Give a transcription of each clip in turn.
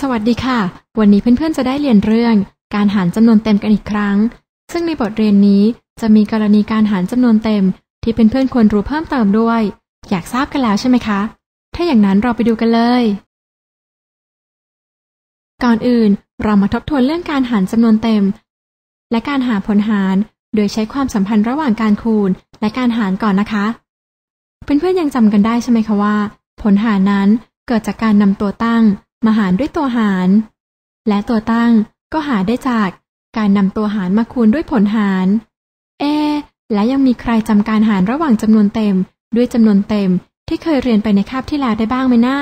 สวัสดีค่ะ วันนี้เพื่อนๆจะได้เรียนเรื่อง การหารจำนวนเต็มกันอีกครั้ง ซึ่งในบทเรียนนี้จะมีกรณีการหารจำนวนเต็ม ที่เเพื่อนๆควรรู้เพิ่มเติมด้วย อยากทราบกันแล้วใช่ไหมคะ ถ้าอย่างนั้นเราไปดูกันเลย ก่อนอื่นเรามาทบทวนเรื่องการหารจำนวนเต็ม และการหาผลหาร โดยใช้ความสัมพันธ์ระหว่างการคูณ และการหารก่อนนะคะ เพื่อนๆยังจำกันได้ใช่ไหมคะว่า ผลหารนั้นเกิดจากการนำตัวตั้ง มาหารด้วยตัวหาร และตัวตั้งก็หาได้จากการนำตัวหารมาคูณด้วยผลหาร เอ และยังมีใครจำการหารระหว่างจำนวนเต็ม ด้วยจำนวนเต็มที่เคยเรียนไปในคาบที่แล้วได้บ้างไหมนะ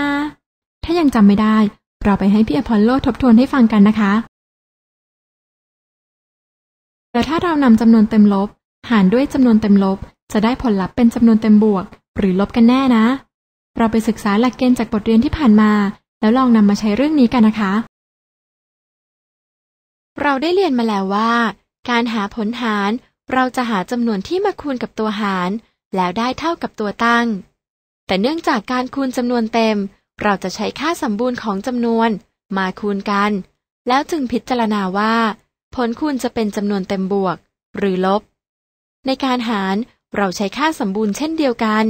ถ้ายังจำไม่ได้ เราไปให้พี่อพอลโลทบทวนให้ฟังกันนะคะแล้วถ้าเรานำจำนวนเต็มลบ หารด้วยจำนวนเต็มลบ จะได้ผลลัพธ์เป็นจำนวนเต็มบวก หรือลบกันแน่นะ เราไปศึกษาหลักเกณฑ์จากบทเรียนที่ผ่านมา แล้วลองนำมาใช้เรื่องนี้กันนะคะ เราได้เรียนมาแล้วว่า การหาผลหาร เราจะหาจำนวนที่มาคูณกับตัวหาร แล้วได้เท่ากับตัวตั้ง แต่เนื่องจากการคูณจำนวนเต็ม เราจะใช้ค่าสมบูรณ์ของจำนวน มาคูณกัน แล้วจึงพิจารณาว่า ผลคูณจะเป็นจำนวนเต็มบวก หรือลบ ในการหารเราใช้ค่าสมบูรณ์เช่นเดียวกัน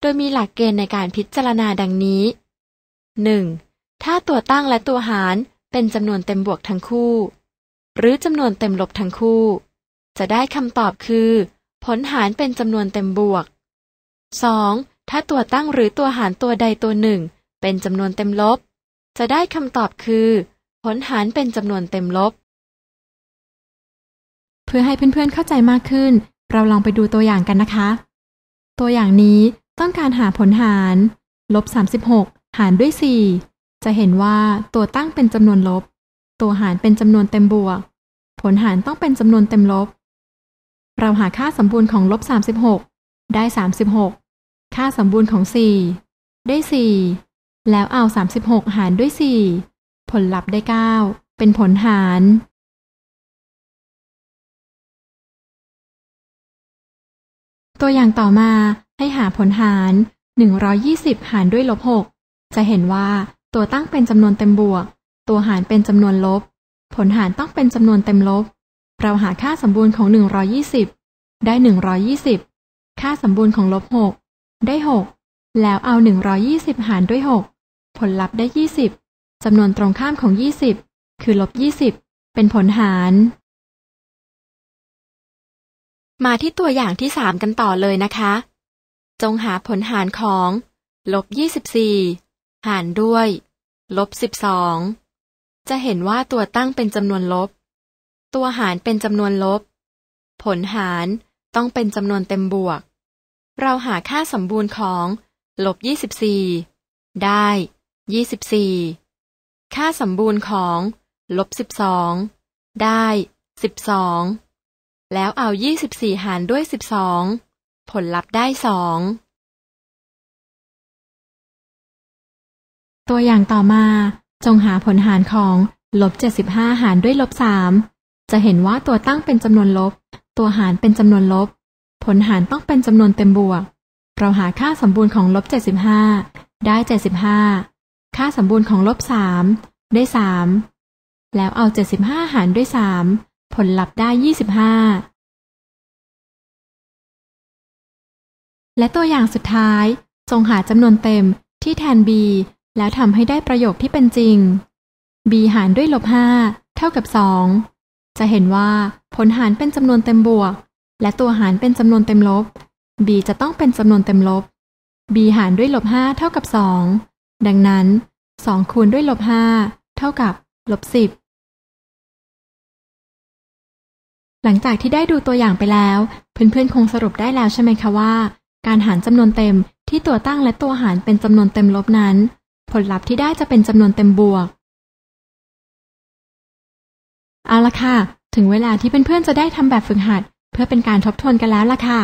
โดยมีหลักเกณฑ์ในการพิจารณาดังนี้ 1. ถ้าตัวตั้งและตัวหารเป็นจำนวนเต็มบวกทั้งคู่ หรือจำนวนเต็มลบทั้งคู่ จะได้คำตอบคือ ผลหารเป็นจำนวนเต็มบวก 2. ถ้าตัวตั้งหรือตัวหารตัวใดตัวหนึ่ง เป็นจำนวนเต็มลบ จะได้คำตอบคือ ผลหารเป็นจำนวนเต็มลบ เพื่อให้เพื่อนๆเข้าใจมากขึ้น เราลองไปดูตัวอย่างกันนะคะ ตัวอย่างนี้ต้องการหาผลหารลบ36 หารด้วย 4 จะเห็นว่าตัวตั้งเป็นจำนวนลบ ตัวหารเป็นจำนวนเต็มบวก ผลหารต้องเป็นจำนวนเต็มลบ เราหาค่าสมบูรณ์ของลบ 36 ได้ 36 ค่าสมบูรณ์ของ 4 ได้ 4 แล้วเอา 36 หารด้วย 4 ผลลัพธ์ได้ 9 เป็นผลหารตัวอย่างต่อมาให้หาผลหาร 120 หารด้วยลบ 6 จะเห็นว่า ตัวตั้งเป็นจำนวนเต็มบวก ตัวหารเป็นจำนวนลบ ผลหารต้องเป็นจำนวนเต็มลบ เราหาค่าสมบูรณ์ของ 120 ได้ 120 ค่าสมบูรณ์ของลบ 6 ได้ 6 แล้วเอา 120 หารด้วย 6 ผลลัพธ์ได้ 20จำนวนตรงข้ามของ 20 คือลบ 20 เป็นผลหาร มาที่ตัวอย่างที่ 3 กันต่อเลยนะคะ จงหาผลหารของลบ 24 หารด้วย ลบสิบสอง จะเห็นว่าตัวตั้งเป็นจำนวนลบ ตัวหารเป็นจำนวนลบ ผลหารต้องเป็นจำนวนเต็มบวก เราหาค่าสมบูรณ์ของลบยี่สิบสี่ได้ยี่สิบสี่ค่าสมบูรณ์ของลบสิบสองได้สิบสองแล้วเอายี่สิบสี่หารด้วยสิบสองผลลัพธ์ได้สอง ตัวอย่างต่อมา จงหาผลหารของลบ 75 หารด้วยลบ 3 จะเห็นว่าตัวตั้งเป็นจำนวนลบ ตัวหารเป็นจำนวนลบ ผลหารต้องเป็นจำนวนเต็มบวก เราหาค่าสมบูรณ์ของลบ 75 ได้ 75 ค่าสมบูรณ์ของลบ 3 ได้ 3 แล้วเอา 75 หารด้วย 3 ผลลัพธ์ได้ 25 และตัวอย่างสุดท้าย จงหาจำนวนเต็มที่แทน b แล้วทำให้ได้ประโยคที่เป็นจริง b หารด้วยลบห้าเท่ากับสองจะเห็นว่าผลหารเป็นจำนวนเต็มบวก และตัวหารเป็นจำนวนเต็มลบ b จะต้องเป็นจำนวนเต็มลบ b หารด้วยลบห้าเท่ากับสองดังนั้นสองคูณด้วยลบห้าเท่ากับลบสิบหลังจากที่ได้ดูตัวอย่างไปแล้ว เพื่อนๆ คงสรุปได้แล้วใช่ไหมคะว่า การหารจำนวนเต็มที่ตัวตั้งและตัวหารเป็นจำนวนเต็มลบนั้น ผลลัพธ์ที่ได้จะเป็นจำนวนเต็มบวก เอาละค่ะ ถึงเวลาที่เพื่อนๆจะได้ทำแบบฝึกหัด เพื่อเป็นการทบทวนกันแล้วล่ะค่ะ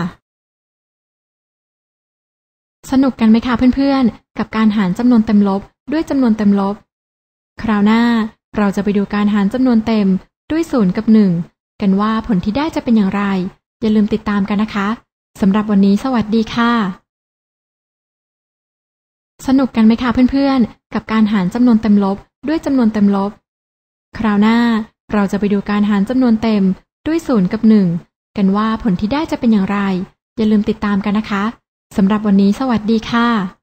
สนุกกันไหมคะเพื่อนๆ กับการหารจำนวนเต็มลบ ด้วยจำนวนเต็มลบ คราวหน้าเราจะไปดูการหารจำนวนเต็มด้วยศูนย์กับหนึ่งกันว่าผลที่ได้จะเป็นอย่างไร อย่าลืมติดตามกันนะคะสำหรับวันนี้สวัสดีค่ะ สนุกกันไหมคะเพื่อนๆ กับการหารจำนวนเต็มลบด้วยจำนวนเต็มลบ คราวหน้าเราจะไปดูการหารจำนวนเต็มด้วยศูนย์กับหนึ่งกันว่าผลที่ได้จะเป็นอย่างไร อย่าลืมติดตามกันนะคะสำหรับวันนี้สวัสดีค่ะ